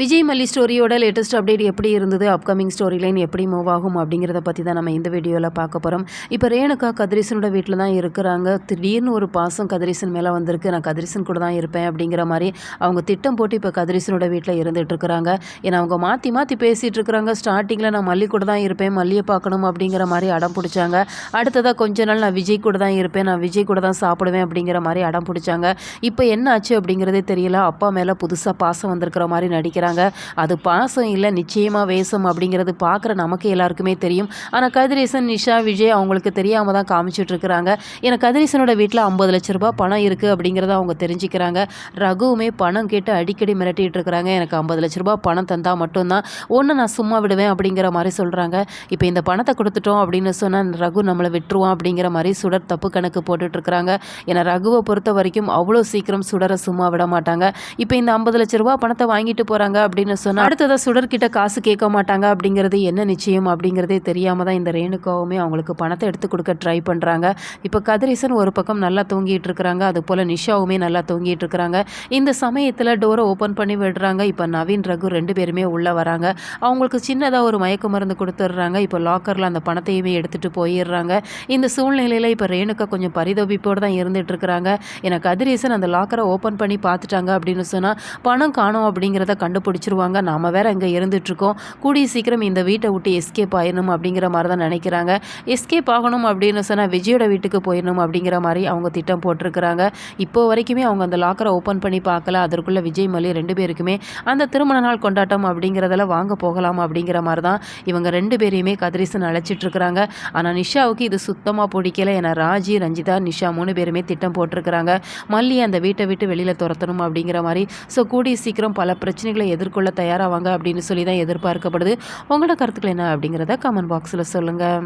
விஜய் மல்லி ஸ்டோரியோட latest update எப்படி இருந்தது? அப்கமிங் ஸ்டோரி லைன் எப்படி மூவ் ஆகும்? அப்படிங்கிறத பற்றி தான் நம்ம இந்த வீடியோவில் பார்க்க போகிறோம் இப்போ ரேணுகா கதிரீசனோட வீட்டில் தான் இருக்கிறாங்க. திடீர்னு ஒரு பாசம் கதிரீசன் மேலே வந்திருக்கு. நான் கதிரீசன் கூட தான் இருப்பேன் அப்படிங்கிற மாதிரி அவங்க திட்டம் போட்டு இப்போ கதிரீசனோட வீட்டில் இருந்துட்டு இருக்கிறாங்க. ஏன்னா அவங்க மாற்றி மாற்றி பேசிகிட்டு இருக்கிறாங்க. ஸ்டார்டிங்கில் நான் மல்லி கூட தான் இருப்பேன். மல்லியை பார்க்கணும் அப்படிங்கிற மாதிரி அடம் பிடிச்சாங்க. அடுத்ததாக கொஞ்ச நாள் நான் விஜய் கூட தான் இருப்பேன். நான் விஜய் கூட தான் சாப்பிடுவேன் அப்படிங்கிற மாதிரி அடம் பிடிச்சாங்க. இப்போ என்ன ஆச்சு அப்படிங்கிறதே தெரியல. அப்பா மேலே புதுசாக பாசம் வந்திருக்கிற மாதிரி நடிக்கிறாங்க. அது பாசம் இல்லை நிச்சயமாக வேஷம் அப்படிங்கிறது பார்க்குற நமக்கு எல்லாருக்குமே தெரியும். ஆனால் கதிரேசன் நிஷா விஜய் அவங்களுக்கு தெரியாமல் தான் காமிச்சிட்டு இருக்கிறாங்க. ஏன்னா கதிரேசனோட வீட்டில் ஐம்பது லட்ச ரூபா பணம் இருக்குது அப்படிங்கிறத அவங்க தெரிஞ்சுக்கிறாங்க. ரகுவுமே பணம் கேட்டு அடிக்கடி மிரட்டிகிட்டு இருக்கிறாங்க. எனக்கு ஐம்பது லட்ச ரூபா பணம் தந்தால் மட்டும்தான். ஒன்று நான் சும்மா விடுவேன் அப்படிங்கிற மாதிரி சொல்கிறாங்க இப்போ இந்த பணத்தை கொடுத்துட்டோம் அப்படின்னு சொன்னால் ரகு நம்மளை விட்டுருவான் அப்படிங்கிற மாதிரி சுடர் தப்பு கணக்கு போட்டுட்டுருக்கிறாங்க ஏன்னா ரகுவை பொறுத்த வரைக்கும் அவ்வளோ சீக்கிரம் சுடரை சும்மா விட மாட்டாங்க. இப்போ இந்த ஐம்பது லட்ச ரூபா பணத்தை வாங்கிட்டு போகிறாங்க அப்படின்னு சொன்னால் அடுத்ததாக சுடர்கிட்ட காசு கேட்க மாட்டாங்க அப்படிங்கிறது என்ன நிச்சயம் அப்படிங்கிறதே தெரியாமல் தான் இந்த ரேணுக்காவுமே அவங்களுக்கு பணத்தை எடுத்து கொடுக்க ட்ரை பண்ணுறாங்க இப்போ கதிரேசன் ஒரு பக்கம் நல்லா தூங்கிட்டு இருக்கிறாங்க அது போல் நிஷாவுமே நல்லா தூங்கிட்டு இருக்கிறாங்க. இந்த சமயத்தில் டோரை ஓப்பன் பண்ணி விடுறாங்க. இப்போ நவீன் ரகு ரெண்டு பேருமே உள்ளே வராங்க. அவங்களுக்கு சின்னதாக ஒரு மயக்க மருந்து கொடுத்துட்றாங்க. இப்போ லாக்கரில் அந்த பணத்தையுமே எடுத்துகிட்டு போயிடுறாங்க. இந்த சூழ்நிலையில் இப்போ ரேணுக்கா கொஞ்சம் பரிதவிப்போடு தான் இருந்துட்டு இருக்கிறாங்க. ஏன்னா கதிரேசன் அந்த லாக்கரை ஓப்பன் பண்ணி பார்த்துட்டாங்க அப்படின்னு சொன்னால் பணம் காணும் அப்படிங்கிறத பிடிச்சிருவாங்க. நாம வேற இங்கே இருந்துகிட்ருக்கோம் கூடிய சீக்கிரம் இந்த வீட்டை விட்டு எஸ்கேப் ஆயிடணும் அப்படிங்கிற மாதிரி தான் நினைக்கிறாங்க. எஸ்கேப் ஆகணும் அப்படின்னு சொன்னால் விஜயோட வீட்டுக்கு போயிடணும் அப்படிங்கிற மாதிரி அவங்க திட்டம் போட்டிருக்கிறாங்க. இப்போ வரைக்குமே அவங்க அந்த லாக்கரை ஓப்பன் பண்ணி பார்க்கல. அதற்குள்ளே விஜய் மல்லி ரெண்டு பேருக்குமே அந்த திருமண நாள் கொண்டாட்டம் அப்படிங்கிறதெல்லாம் வாங்க போகலாம் அப்படிங்கிற மாதிரி தான் இவங்க ரெண்டு பேரையுமே கதிரேசன் அழைச்சிட்ருக்கிறாங்க. ஆனால் நிஷாவுக்கு இது சுத்தமாக பிடிக்கல. ஏன்னா ராஜி ரஞ்சிதா நிஷா மூணு பேருமே திட்டம் போட்டிருக்கிறாங்க. மல்லி அந்த வீட்டை விட்டு வெளியில் துரத்தணும் அப்படிங்கிற மாதிரி. ஸோ கூடிய சீக்கிரம் பல பிரச்சனைகளை எதிர்கொள்ள தயாராவாங்க அப்படின்னு சொல்லி தான் எதிர்பார்க்கப்படுது. உங்களோட கருத்துக்கள் என்ன அப்படிங்கிறத கமெண்ட் பாக்ஸில் சொல்லுங்கள்